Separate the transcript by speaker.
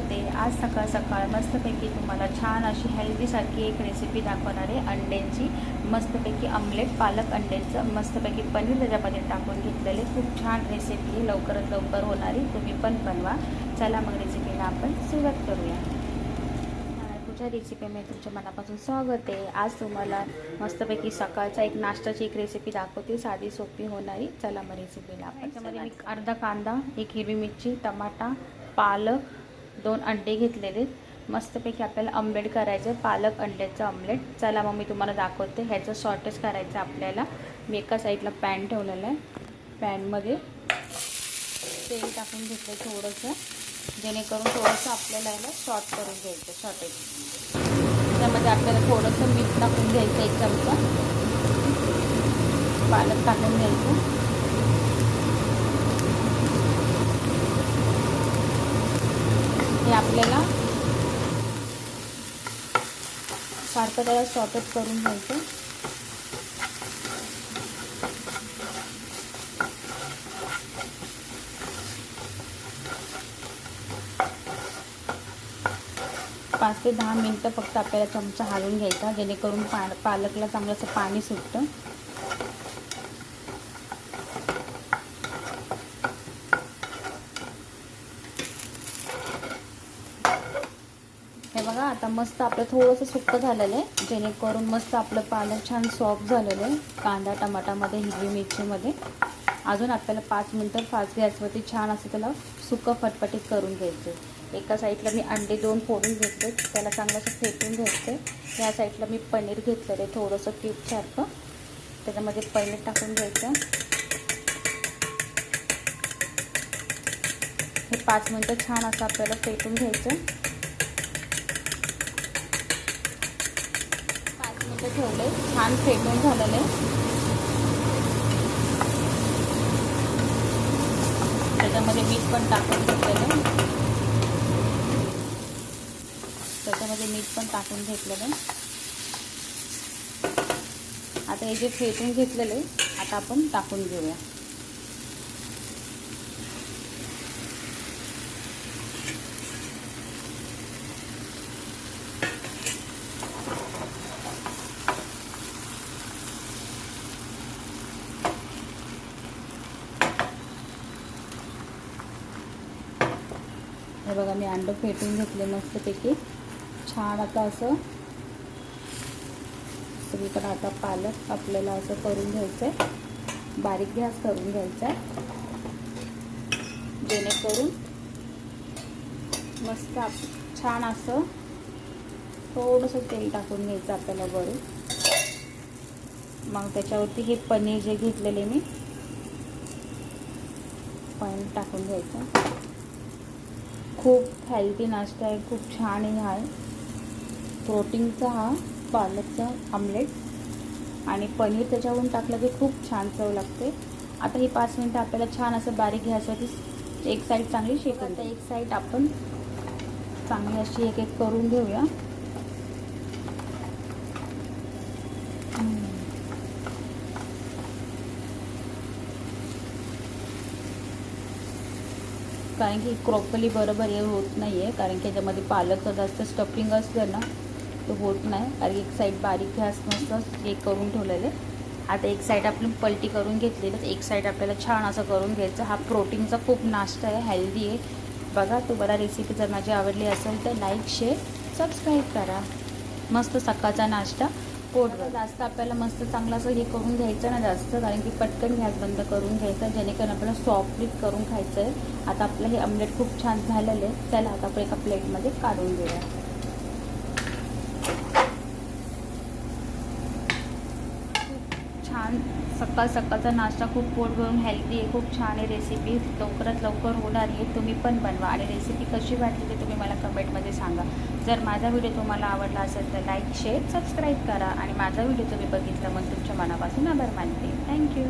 Speaker 1: आज सकाळ सकाळ मस्तपैकी तुम्हाला छान अशी हेल्दीसारखी एक रेसिपी दाखवणार आहे अंड्यांची मस्तपैकी आमलेट पालक अंड्यांचं मस्तपैकी पनीर त्याच्यामध्ये टाकून घेतलेले. खूप छान रेसिपी लवकरात लवकर होणारी. तुम्ही पण बनवा. चला मग रेसिपीला आपण सुरुवात करूया. तुझ्या रेसिपीमध्ये तुमच्या मनापासून स्वागत आहे. आज तुम्हाला मस्तपैकी सकाळचा एक नाश्त्याची एक रेसिपी दाखवते. साधी सोपी होणारी. चला मग रेसिपीला आपण त्याच्यामध्ये मी अर्धा कांदा एक हिरवी मिरची टमाटा पालक दोन अंडे घेतलेले मस्तपैकी आपल्याला आमलेट करायचं पालक अंड्याचं आमलेट चला मग मी तुम्हाला दाखवते. ह्याचं शॉर्टेज करायचं आपल्याला. मी एका साईडला पॅन ठेवलेलं आहे. पॅनमध्ये तेल टाकून घेतलं थोडंसं. जेणेकरून थोडंसं आपल्याला याला शॉर्ट करून घ्यायचं शॉर्टेज त्यामध्ये आपल्याला थोडंसं मीठ टाकून घ्यायचं एक चमचा. पालक टाकून घ्यायचं. हे आपल्याला सारखं त्याला शॉर्टच करून घ्यायचं. पाच ते दहा मिनटं फक्त आपल्याला चमचा हालून घ्यायचा जेणेकरून पा पालकला चांगलंसं पाणी सुटतं. हे बघा आता मस्त आपलं थोडंसं सुक्क झालेलं आहे. जेणेकरून मस्त आपलं पालक छान सॉफ्ट झालेलं आहे. कांदा टमाटामध्ये हिरवी मिरचीमध्ये. अजून आपल्याला पाच मिनटं फास्ट गॅसवरती छान असं त्याला सुकं फटफटीत करून घ्यायचं एका साईडला मी अंडे दोन फोडून घेतले त्याला चांगलं असं फेटून घ्यायचं या साईडला मी पनीर घेतलेलं आहे थोडंसं क्यूबसारखं त्याच्यामध्ये पनीर टाकून घ्यायचं. हे पाच मिनटं छान असं आपल्याला फेटून घ्यायचं मस्त ठेवले. छान फेटून झालेले. त्याच्यामध्ये मीठ पण टाकून घेतलेलं. त्याच्यामध्ये मीठ पण टाकून घेतलेलं. आता हे जे फेटून घेतलेले आता आपण टाकून घेऊया. हे बघा मी अंड फेटून घेतले मस्तपैकी. छान आता असं सगळीकडे आता पालक आपल्याला असं करून घ्यायचं आहे बारीक गॅस करून घ्यायचा आहे जेणेकरून मस्त आप छान असं थोडंसं तेल टाकून घ्यायचं आपल्याला वरून. मग त्याच्यावरती हे पनीर जे घेतलेले मी पनीर टाकून घ्यायचं. खूप हेल्दी नाश्ता आहे खूप छान आहे हा. प्रोटीनचा हा पालकचा आमलेट आणि पनीर त्याच्यावरून टाकलं की खूप छान चव लागते. आता ही पाच मिनटं आपल्याला छान असं बारीक घ्यायसाठी एक साईड चांगली शेक आता एक साईड आपण चांगली अशी एक एक करून घेऊया. कारण की क्रॉपली बरोबर हे होत नाही आहे कारण की याच्यामध्ये पालकचं जास्त स्टफिंग असलं ना तो होत नाही. कारण एक साईड बारीक घ्यास नसतं हे करून ठेवलेले. आता एक साईड आपण पलटी करून घेतलेलं एक साईड आपल्याला छान असं करून घ्यायचं. हा प्रोटीनचा खूप नाश्ता आहे. हेल्दी आहे. बघा तुम्हाला रेसिपी जर माझी आवडली असेल तर लाईक शेअर सबस्क्राईब करा. मस्त सकाळचा नाश्ता. पोटभर जास्त आपल्याला मस्त चांगलं असं हे करून घ्यायचं ना जास्त कारण की पटकन गॅस बंद करून घ्यायचा जेणेकरून आपल्याला सॉफ्टली करून खायचं आहे आता आपलं हे आमलेट खूप छान झालेलं आहे. चला आता आपण एका प्लेटमध्ये काढून घेऊया. छान सकाळ सकाळचा नाश्ता खूप पोट भरून हेल्दी आहे खूप छान आहे रेसिपी लवकरात लवकर होणार आहे तुम्ही पण बनवा. आणि रेसिपी कशी वाटली ते तुम्ही मला कमेंटमध्ये सांगा. जर माझा व्हिडिओ तुम्हाला आवडला असेल तर लाईक शेअर सबस्क्राईब करा. आणि माझा व्हिडिओ तुम्ही बघितला मग तुमच्या मनापासून आभार मानते. थँक्यू